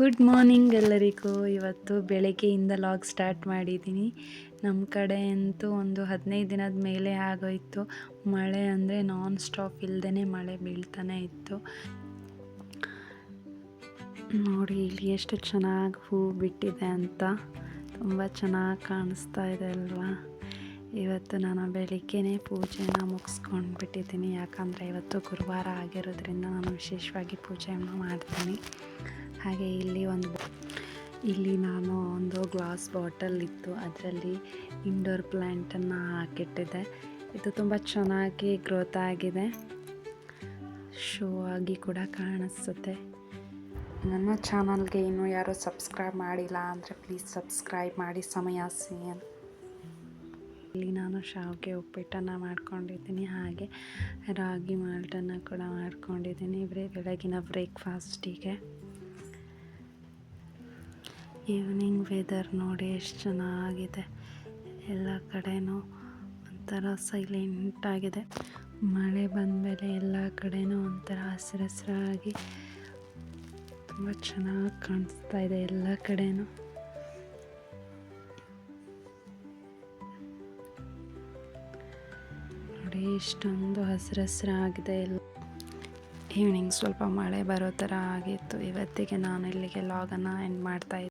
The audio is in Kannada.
ಗುಡ್ ಮಾರ್ನಿಂಗ್ ಎಲ್ಲರಿಗೂ. ಇವತ್ತು ಬೆಳಗ್ಗೆಯಿಂದ ಲಾಗ್ ಸ್ಟಾರ್ಟ್ ಮಾಡಿದ್ದೀನಿ. ನಮ್ಮ ಕಡೆ ಅಂತೂ ಒಂದು ಹದಿನೈದು ದಿನದ ಮೇಲೆ ಆಗೋಯ್ತು. ಮಳೆ ಅಂದರೆ ನಾನ್ ಸ್ಟಾಪ್ ಇಲ್ಲದೇ ಮಳೆ ಬೀಳ್ತಾನೆ ಇತ್ತು. ನೋಡಿ, ಇಲ್ಲಿ ಎಷ್ಟು ಚೆನ್ನಾಗಿ ಹೂ ಬಿಟ್ಟಿದೆ ಅಂತ. ತುಂಬ ಚೆನ್ನಾಗಿ ಕಾಣಿಸ್ತಾ ಇದೆ ಅಲ್ವಾ? ಇವತ್ತು ನಾನು ಬೆಳಿಗ್ಗೆನೇ ಪೂಜೆನ ಮುಗಿಸ್ಕೊಂಡು ಬಿಟ್ಟಿದ್ದೀನಿ ಯಾಕಂದರೆ ಇವತ್ತು ಗುರುವಾರ ಆಗಿರೋದ್ರಿಂದ ನಾನು ವಿಶೇಷವಾಗಿ ಪೂಜೆಯನ್ನು ಮಾಡ್ತೀನಿ. ಹಾಗೆ ಇಲ್ಲಿ ಒಂದು ಇಲ್ಲಿ ನಾನು ಒಂದು ಗ್ಲಾಸ್ ಬಾಟಲ್ ಇತ್ತು. ಅದರಲ್ಲಿ ಇಂಡೋರ್ ಪ್ಲ್ಯಾಂಟನ್ನು ಹಾಕಿಟ್ಟಿದ್ದೆ. ಇದು ತುಂಬ ಚೆನ್ನಾಗಿ ಗ್ರೋತ್ ಆಗಿದೆ. ಶೋ ಆಗಿ ಕೂಡ ಕಾಣಿಸುತ್ತೆ. ನನ್ನ ಚಾನಲ್ಗೆ ಇನ್ನೂ ಯಾರೂ ಸಬ್ಸ್ಕ್ರೈಬ್ ಮಾಡಿಲ್ಲ ಅಂದರೆ ಪ್ಲೀಸ್ ಸಬ್ಸ್ಕ್ರೈಬ್ ಮಾಡಿ. ಸಮಯ ಅಂತ ಇಲ್ಲಿ ನಾನು ಶಾವಿಗೆ ಉಪ್ಪಿಟ್ಟನ್ನು ಮಾಡ್ಕೊಂಡಿದ್ದೀನಿ, ಹಾಗೆ ರಾಗಿ ಮಾಲ್ಟನ್ನು ಕೂಡ ಮಾಡ್ಕೊಂಡಿದ್ದೀನಿ ಬರೀ ಬೆಳಗಿನ ಬ್ರೇಕ್ಫಾಸ್ಟಿಗೆ. ಈವ್ನಿಂಗ್ ವೆದರ್ ನೋಡಿ ಎಷ್ಟು ಚೆನ್ನಾಗಿದೆ. ಎಲ್ಲ ಕಡೆನೂ ಒಂಥರ ಸೈಲೆಂಟ್ ಆಗಿದೆ. ಮಳೆ ಬಂದಮೇಲೆ ಎಲ್ಲ ಕಡೆನೂ ಒಂಥರ ಹಸಿರು ಹಸಿರಾಗಿ ತುಂಬ ಚೆನ್ನಾಗಿ ಕಾಣಿಸ್ತಾ ಇದೆ ಎಲ್ಲ ಕಡೆನೂ. ಇಷ್ಟೊಂದು ಹಸಿರು ಹಸಿರಾಗಿದೆ ಎಲ್ಲ ಈವ್ನಿಂಗ್ ಸ್ವಲ್ಪ ಮಳೆ ಬರೋ ಥರ ಆಗಿತ್ತು. ಇವತ್ತಿಗೆ ನಾನು ಇಲ್ಲಿಗೆ ಲಾಗನ್ನು ಎಂಡ್ ಮಾಡ್ತಾ